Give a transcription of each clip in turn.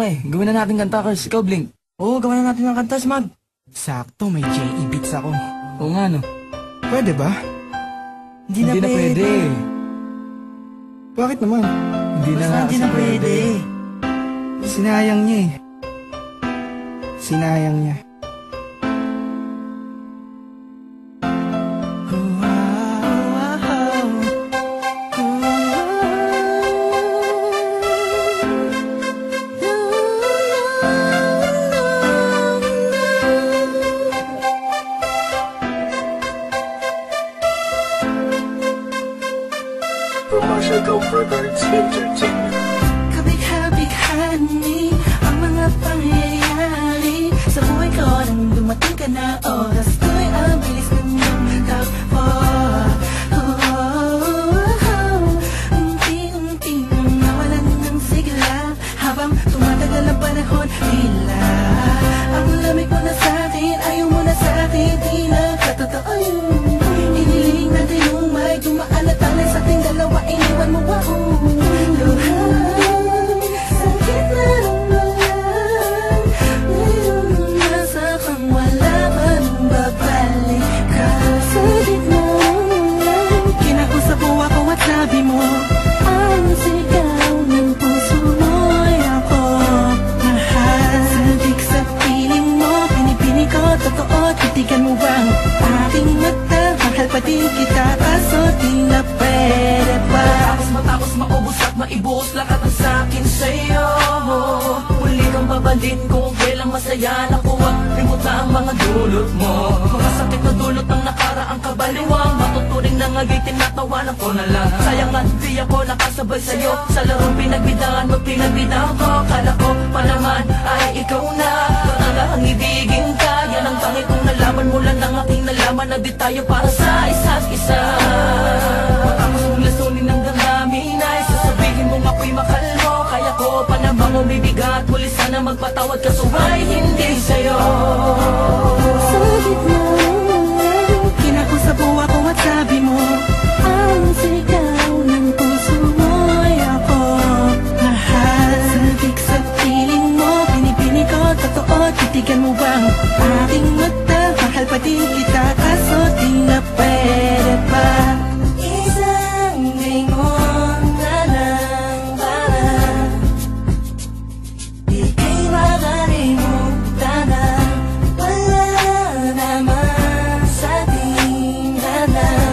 Nga eh, gawin na natin kanta Kars. Ikaw Blink Oo, gawin na natin ng kanta Smag Sakto, may J.E. beats ako. Oo nga no Pwede ba? Hindi na, pwede. Bakit naman? Hindi na nga hindi na pwede. Sinayang niya eh. Sinayang niya. Totoo Titigan mo bang aking mata. Mahal pa din kita Kaso di na pwede pa. Matapos matapos maubos at maibuhos lahat ng sakin sa'yo. Muli kang babalik kung kailang masaya Nakuha, rimot na ang mga dulot mo. Mga sakit na dulot ng nakaraang kabaliwang Matuturing na ngagi, tinatawanan ko na lang. Sayang nga, di ako nakasabay sa'yo. Sa larong pinagbidahan mo, ko. Kala ko pa naman ay ikaw na. Ang ibigin tayo para sa isa't isa. Matapos mong lasunin ng damdamin ay Sasabihin mong ako'y mahal mo Kaya ko pa namang umibigat Muli sana magpatawad ka suway hindi sa'yo. Sa gitna Kinausap mo ako at sabi mo Ang sigaw ng puso mo'y ako. Mahal Sabik sa piling mo Pinipini ko totoo Titigan mo bang aking mata Mahal pa din kita Kaso na pwede Isang lingon na lang para Ika'y makalimutan na Wala naman sa tinggalan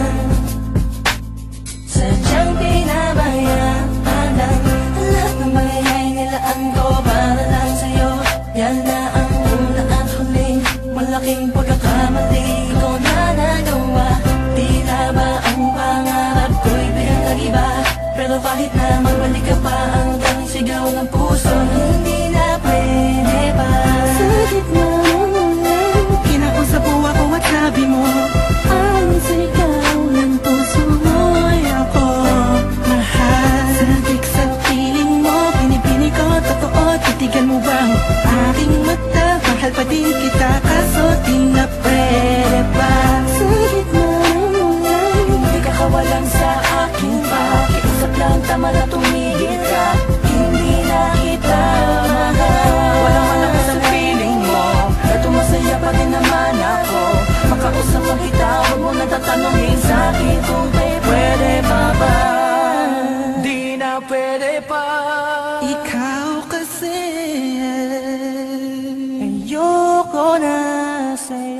yo conocí.